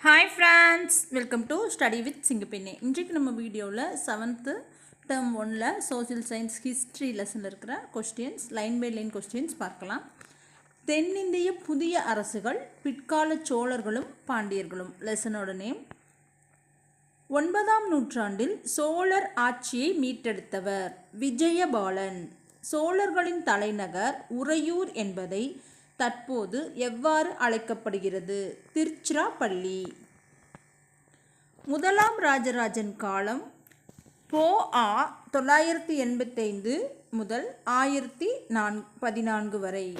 Hi friends welcome to study with Singappenne இன்றைக்கு நம்ம வீடியோவில் செவன்த்து டேர்ம் ஒனில் சோசியல் சயின்ஸ் ஹிஸ்ட்ரி லெசனில் இருக்கிற questions line by line questions பார்க்கலாம். தென்னிந்திய புதிய அரசுகள் பிற்கால சோழர்களும் பாண்டியர்களும். லெசனோட நேம் ஒன்பதாம் நூற்றாண்டில் சோழர் ஆட்சியை மீட்டெடுத்தவர் விஜயபாலன். சோழர்களின் தலைநகர் உறையூர் என்பதை தற்போது எவ்வாறு அழைக்கப்படுகிறது? திருச்சிராப்பள்ளி. முதலாம் ராஜராஜன் காலம் போ ஆ தொள்ளாயிரத்தி எண்பத்தைந்து முதல் ஆயிரத்தி நான் பதினான்கு வரை.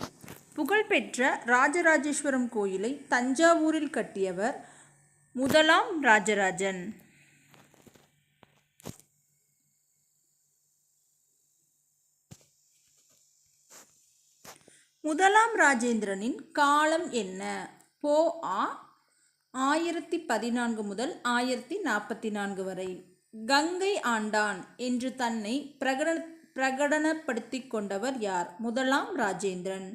புகழ்பெற்ற ராஜராஜேஸ்வரம் கோயிலை தஞ்சாவூரில் கட்டியவர் முதலாம் ராஜராஜன். முதலாம் ராஜேந்திரனின் காலம் என்ன? போ ஆ ஆயிரத்தி பதினான்கு முதல் ஆயிரத்தி நாற்பத்தி நான்கு வரை. கங்கை ஆண்டான் என்று தன்னை பிரகடன பிரகடனப்படுத்தி கொண்டவர் யார்? முதலாம் ராஜேந்திரன்.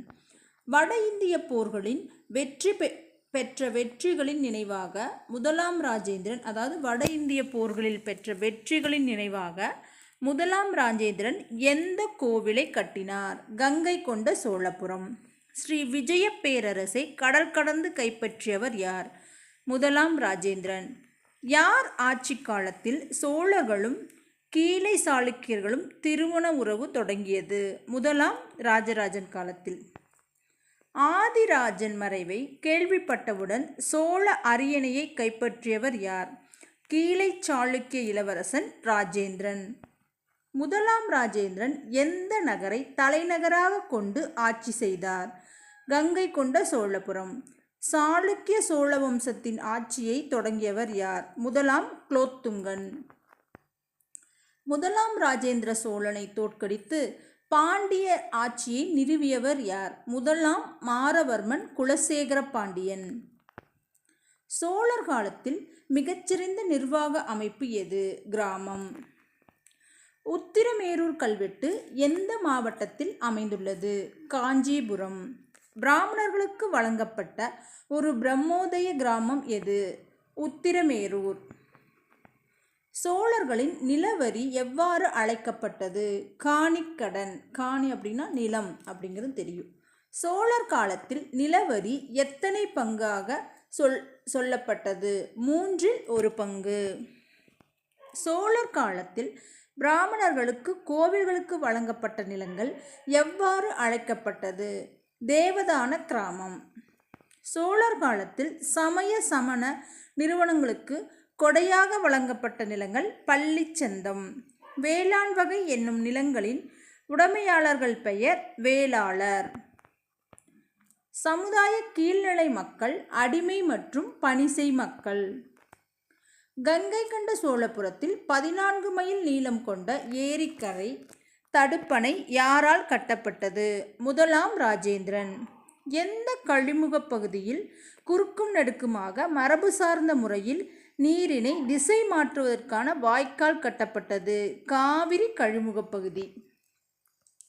வட இந்திய போர்களின் வெற்றி பெ பெற்ற வெற்றிகளின் நினைவாக முதலாம் ராஜேந்திரன் அதாவது வட இந்திய போர்களில் பெற்ற வெற்றிகளின் நினைவாக முதலாம் ராஜேந்திரன் எந்த கோவிலை கட்டினார்? கங்கை கொண்ட சோழபுரம். ஸ்ரீ விஜய பேரரசை கடல் கடந்து கைப்பற்றியவர் யார்? முதலாம் ராஜேந்திரன். யார் ஆட்சி காலத்தில் சோழர்களும் கீழை சாளுக்கியர்களும் திருமண உறவு தொடங்கியது? முதலாம் ராஜராஜன் காலத்தில். ஆதிராஜன் மறைவை கேள்விப்பட்டவுடன் சோழ அரியணையை கைப்பற்றியவர் யார்? கீழே சாளுக்கிய இளவரசன் ராஜேந்திரன். முதலாம் ராஜேந்திரன் எந்த நகரை தலைநகராக கொண்டு ஆட்சி செய்தார்? கங்கை கொண்ட சோழபுரம். சாளுக்கிய சோழ வம்சத்தின் ஆட்சியை தொடங்கியவர் யார்? முதலாம் குலோத்துங்கன். முதலாம் ராஜேந்திர சோழனை தோற்கடித்து பாண்டிய ஆட்சியை நிறுவியவர் யார்? முதலாம் மாரவர்மன் குலசேகர பாண்டியன். சோழர் காலத்தில் மிகச்சிறந்த நிர்வாக அமைப்பு எது? கிராமம். உத்திரமேரூர் கல்வெட்டு எந்த மாவட்டத்தில் அமைந்துள்ளது? காஞ்சிபுரம். பிராமணர்களுக்கு வழங்கப்பட்ட ஒரு பிரம்மோதய கிராமம் எது? உத்திரமேரூர். சோழர்களின் நிலவரி எவ்வாறு அழைக்கப்பட்டது? காணிக்கடன். காணி அப்படின்னா நிலம் அப்படிங்கிறது தெரியும். சோழர் காலத்தில் நிலவரி எத்தனை பங்காக சொல் சொல்லப்பட்டது? மூன்றில் ஒரு பங்கு. சோழர் காலத்தில் பிராமணர்களுக்கு கோவில்களுக்கு வழங்கப்பட்ட நிலங்கள் எவ்வாறு அழைக்கப்பட்டது? தேவதான கிராமம். சோழர் காலத்தில் சமய சமண நிறுவனங்களுக்கு கொடையாக வழங்கப்பட்ட நிலங்கள் பள்ளிச்சந்தம். வேளாண் வகை என்னும் நிலங்களின் உடைமையாளர்கள் பெயர் வேளாளர். சமுதாய கீழ்நிலை மக்கள் அடிமை மற்றும் பனிசை மக்கள். கங்கை கண்ட சோழபுரத்தில் பதினான்கு மைல் நீளம் கொண்ட ஏரிக்கரை தடுப்பணை யாரால் கட்டப்பட்டது? முதலாம் ராஜேந்திரன். எந்த கழிமுகப் பகுதியில் குறுக்கும் நடுக்குமாக மரபு சார்ந்த முறையில் நீரினை திசை மாற்றுவதற்கான வாய்க்கால் கட்டப்பட்டது? காவிரி கழிமுகப் பகுதி.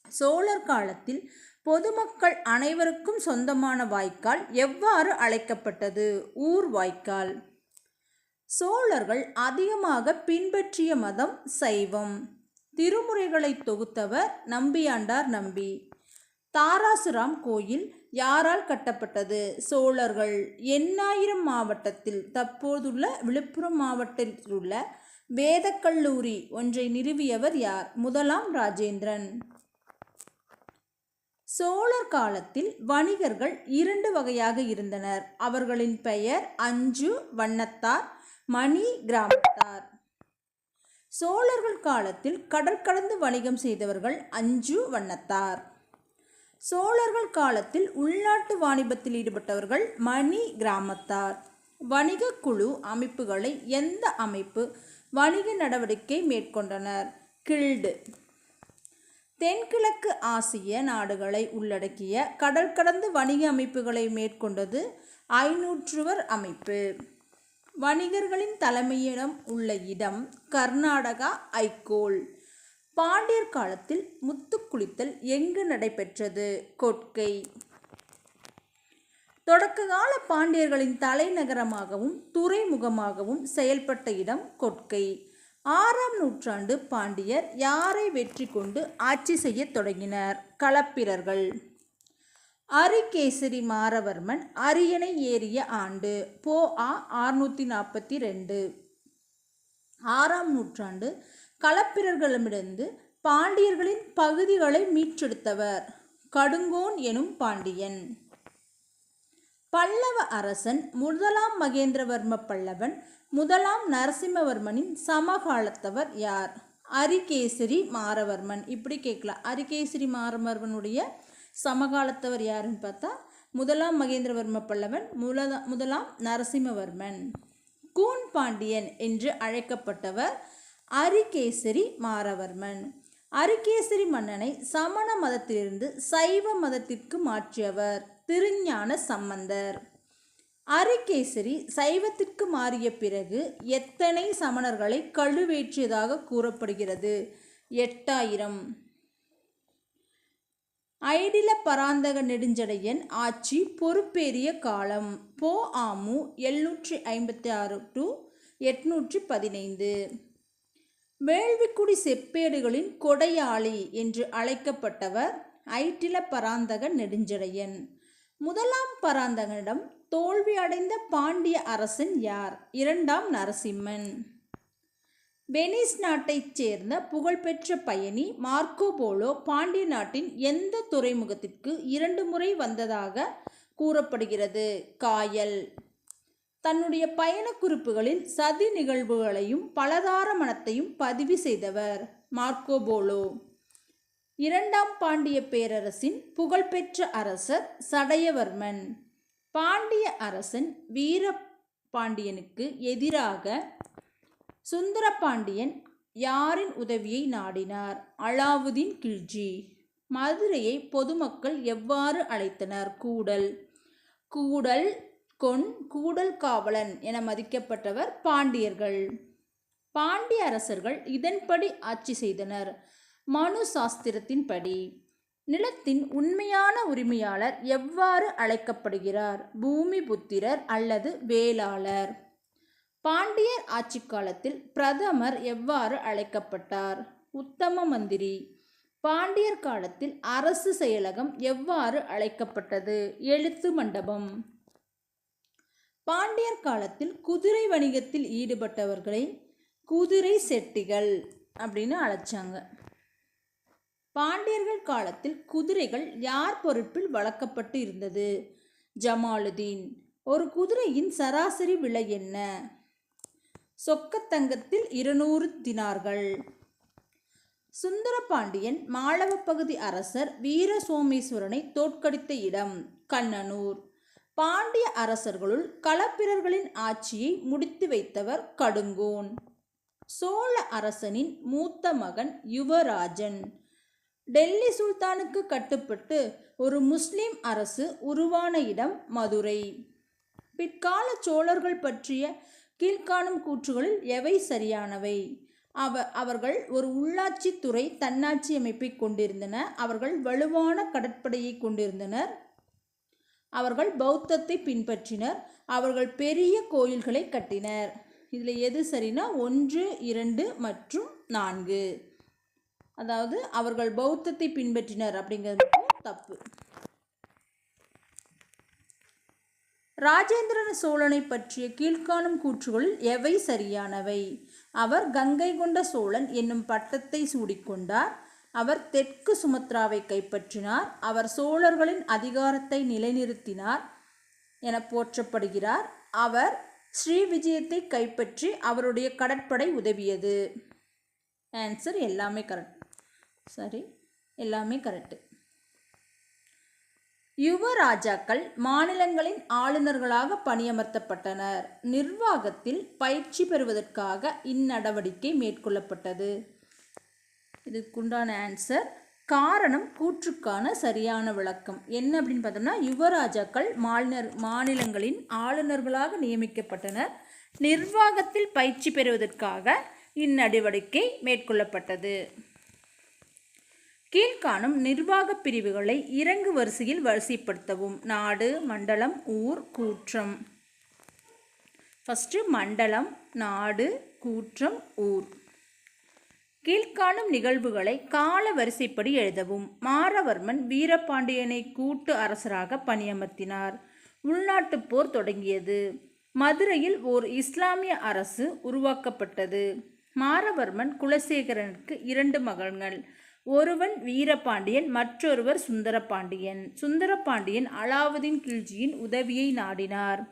சோழர் காலத்தில் பொதுமக்கள் அனைவருக்கும் சொந்தமான வாய்க்கால் எவ்வாறு அழைக்கப்பட்டது? ஊர் வாய்க்கால். சோழர்கள் அதிகமாக பின்பற்றிய மதம் சைவம். திருமுறைகளை தொகுத்தவர் நம்பியாண்டார் நம்பி. தாராசுராம் கோயில் யாரால் கட்டப்பட்டது? சோழர்கள் எண்ணாயிரம் மாவட்டத்தில் தற்போதுள்ள விழுப்புரம் மாவட்டத்தில் உள்ள வேதக்கல்லூரி ஒன்றை நிறுவியவர் யார்? முதலாம் ராஜேந்திரன். சோழர் காலத்தில் வணிகர்கள் இரண்டு வகையாக இருந்தனர். அவர்களின் பெயர் அஞ்சு வண்ணத்தார் மணி கிராமத்தார். சோழர்கள் காலத்தில் கடற்கடந்து வணிகம் செய்தவர்கள் அஞ்சு வண்ணத்தார். சோழர்கள் காலத்தில் உள்நாட்டு வாணிபத்தில் ஈடுபட்டவர்கள் மணி கிராமத்தார். வணிக குழு அமைப்புகளை எந்த அமைப்பு வணிக நடவடிக்கை மேற்கொண்டனர்? கில்டு. தென்கிழக்கு ஆசிய நாடுகளை உள்ளடக்கிய கடல் கடந்து வணிக அமைப்புகளை மேற்கொண்டது ஐநூற்றுவர் அமைப்பு. வணிகர்களின் தலைமையிடம் உள்ள இடம் கர்நாடகா ஐகோல். பாண்டியர் காலத்தில் முத்து குளித்தல் எங்கு நடைபெற்றது? கொட்கை. தொடக்க கால பாண்டியர்களின் தலைநகரமாகவும் துறைமுகமாகவும் செயல்பட்ட இடம் கொட்கை. ஆறாம் நூற்றாண்டு பாண்டியர் யாரை வெற்றி கொண்டு ஆட்சி செய்யத் தொடங்கினர்? களப்பிரர்கள். அரிகேசரி மாரவர்மன் அரியணை ஏறிய ஆண்டு போ ஆ ஆறுநூற்றி நாற்பத்தி ரெண்டு ஆறாம் நூற்றாண்டு களப்பிரர்களிடமிருந்து பாண்டியர்களின் பகுதிகளை மீட்டெடுத்தவர் கடுங்கோன் எனும் பாண்டியன். பல்லவ அரசன் முதலாம் மகேந்திரவர்ம பல்லவன் முதலாம் நரசிம்மவர்மனின் சமகாலத்தவர் யார்? அரிகேசரி மாரவர்மன் இப்படி கேட்கலாம். அரிகேசரி மாரவர்மனுடைய சமகாலத்தவர் யாருன்னு பார்த்தா முதலாம் மகேந்திரவர்ம பல்லவன் முதலா முதலாம் நரசிம்மவர்மன். கூன் பாண்டியன் என்று அழைக்கப்பட்டவர் அரிகேசரி மாரவர்மன் அரிகேசரி மன்னனை சமண மதத்திலிருந்து சைவ மதத்திற்கு மாற்றியவர். திருஞான சம்பந்தர். அரிகேசரி சைவத்திற்கு மாறிய பிறகு எத்தனை சமணர்களை கழுவேற்றியதாக கூறப்படுகிறது? எட்டாயிரம். ஐடில பராந்தக நெடுஞ்சடையன் ஆட்சி பொறுப்பேறிய காலம். போ ஆமு எழுநூற்றி ஐம்பத்தி ஆறு டு எட்நூற்றி பதினைந்து. வேள்விக்குடி செப்பேடுகளின் கொடையாளி என்று அழைக்கப்பட்டவர் ஐட்டில பராந்தக நெடுஞ்சடையன். முதலாம் பராந்தகனிடம் தோல்வி அடைந்த பாண்டிய அரசன் யார்? இரண்டாம் நரசிம்மன். வெனிஸ் நாட்டைச் சேர்ந்த புகழ்பெற்ற பயணி மார்க்கோ போலோ பாண்டிய நாட்டின் எந்த துறைமுகத்திற்கு இரண்டு முறை வந்ததாக கூறப்படுகிறது. காயல். தன்னுடைய பயண குறிப்புகளில் சதி நிகழ்வுகளையும் பலதார மனத்தையும் பதிவு செய்தவர் மார்க்கோ போலோ. இரண்டாம் பாண்டிய பேரரசின் புகழ்பெற்ற அரசர் சடையவர்மன். பாண்டிய அரசன் வீர பாண்டியனுக்கு எதிராக சுந்தர பாண்டியன் யாரின் உதவியை நாடினார்? அலாவுதீன் கில்ஜி. மதுரையை பொதுமக்கள் எவ்வாறு அழைத்தனர்? கூடல். கூடல் கொன் கூடல் காவலன் என மதிக்கப்பட்டவர் பாண்டியர்கள். பாண்டிய அரசர்கள் இதன்படி ஆட்சி செய்தனர். மனு சாஸ்திரத்தின்படி நிலத்தின் உண்மையான உரிமையாளர் எவ்வாறு அழைக்கப்படுகிறார்? பூமி புத்திரர் அல்லது வேளாளர்? பாண்டியர் ஆட்சி காலத்தில் பிரதமர் எவ்வாறு அழைக்கப்பட்டார்? உத்தம மந்திரி. பாண்டியர் காலத்தில் அரசு செயலகம் எவ்வாறு அழைக்கப்பட்டது? எழுத்து மண்டபம். பாண்டியர் காலத்தில் குதிரை வணிகத்தில் ஈடுபட்டவர்களை குதிரை செட்டிகள் அப்படின்னு அழைச்சாங்க. பாண்டியர்கள் காலத்தில் குதிரைகள் யார் பொறுப்பில் வளர்க்கப்பட்டு இருந்தது? ஜமாலுதீன் ஒரு குதிரையின் சராசரி விலை என்ன? சொக்கத்தங்கத்தில் இருநூறு தினார்கள். சுந்தரபாண்டியன் மாளவ பகுதி அரசர் வீர சோமேஸ்வரனை தோற்கடித்த இடம் கண்ணனூர். பாண்டிய அரசர்களுள் களப்பிரர்களின் ஆட்சியை முடித்து வைத்தவர் கடுங்கோன். சோழ அரசனின் மூத்த மகன் யுவராஜன். டெல்லி சுல்தானுக்கு கட்டுப்பட்டு ஒரு முஸ்லிம் அரசு உருவான இடம் மதுரை. பிற்கால சோழர்கள் பற்றிய கீழ்காணும் கூற்றுகளில் எவை சரியானவை? அவ அவர்கள் ஒரு உள்ளாட்சி துறை தன்னாட்சி அமைப்பை கொண்டிருந்தன. அவர்கள் வலுவான கடற்படையை கொண்டிருந்தனர். அவர்கள் பௌத்தத்தை பின்பற்றினர். அவர்கள் பெரிய கோயில்களை கட்டினர். இதில் எது சரினா ஒன்று இரண்டு மற்றும் நான்கு. அதாவது அவர்கள் பௌத்தத்தை பின்பற்றினர் அப்படிங்கிறது தப்பு. ராஜேந்திரன் சோழனை பற்றிய கீழ்காணும் கூற்றுகளில் எவை சரியானவை? அவர் கங்கை கொண்ட சோழன் என்னும் பட்டத்தை சூடிக்கொண்டார். அவர் தெற்கு சுமத்ராவை கைப்பற்றினார். அவர் சோழர்களின் அதிகாரத்தை நிலைநிறுத்தினார் என போற்றப்படுகிறார். அவர் ஸ்ரீ விஜயத்தை கைப்பற்றி அவருடைய கடற்படை உதவியது. ஆன்சர் எல்லாமே கரெக்ட் சரி எல்லாமே கரெக்டு யுவராஜாக்கள் மாநிலங்களின் ஆளுநர்களாக பணியமர்த்தப்பட்டனர். நிர்வாகத்தில் பயிற்சி பெறுவதற்காக இந்நடவடிக்கை மேற்கொள்ளப்பட்டது. இதுக்குண்டான ஆன்சர் காரணம் கூற்றுக்கான சரியான விளக்கம். என்ன அப்படின்னு பார்த்தோம்னா யுவராஜாக்கள் மாநில மாநிலங்களின் ஆளுநர்களாக நியமிக்கப்பட்டனர். நிர்வாகத்தில் பயிற்சி பெறுவதற்காக இந்நடவடிக்கை மேற்கொள்ளப்பட்டது. கீழ்காணும் நிர்வாக பிரிவுகளை இறங்கு வரிசையில் வரிசைப்படுத்தவும். நாடு மண்டலம் ஊர் கூற்றம். ஃபஸ்ட்டு மண்டலம் நாடு கூற்றம் ஊர். கீழ்காணும் நிகழ்வுகளை கால வரிசைப்படி எழுதவும். மாரவர்மன் வீரபாண்டியனை கூட்டு அரசராக பணியமர்த்தினார். உள்நாட்டுப் போர் தொடங்கியது. மதுரையில் ஓர் இஸ்லாமிய அரசு உருவாக்கப்பட்டது. மாரவர்மன் குலசேகரனுக்கு இரண்டு மகன்கள் ஒருவன் வீரபாண்டியன் மற்றொருவர் சுந்தரபாண்டியன். சுந்தரபாண்டியன் அலாவுதீன் கில்ஜியின் உதவியை நாடினார்.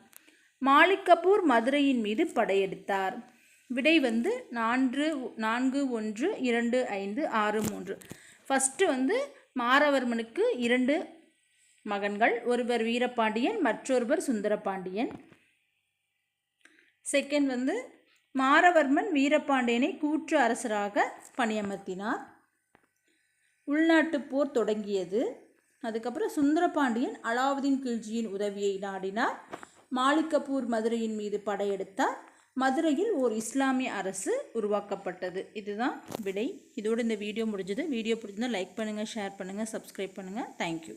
மாலிகபூர் மதுரையின் மீது படையெடுத்தார். விடை வந்து நான்கு நான்கு ஒன்று இரண்டு ஐந்து ஆறு மூன்று. ஃபஸ்ட்டு வந்து மாரவர்மனுக்கு இரண்டு மகன்கள் ஒருவர் வீரபாண்டியன் மற்றொருவர் சுந்தரபாண்டியன். செகண்ட் வந்து மாரவர்மன் வீரபாண்டியனை கூற்று அரசராக பணியமர்த்தினார். உள்நாட்டுப் போர் தொடங்கியது. அதுக்கப்புறம் சுந்தரபாண்டியன் அலாவுதீன் கில்ஜியின் உதவியை நாடினார். மாலிகபூர் மதுரையின் மீது படையெடுத்தார். மதுரையில் ஓர் இஸ்லாமிய அரசு உருவாக்கப்பட்டது. இதுதான் விடை. இதோடு இந்த வீடியோ முடிஞ்சது. வீடியோ பிடிச்சிருந்தால் லைக் பண்ணுங்கள் ஷேர் பண்ணுங்கள் சப்ஸ்கிரைப் பண்ணுங்கள் தேங்க்யூ